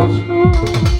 আছো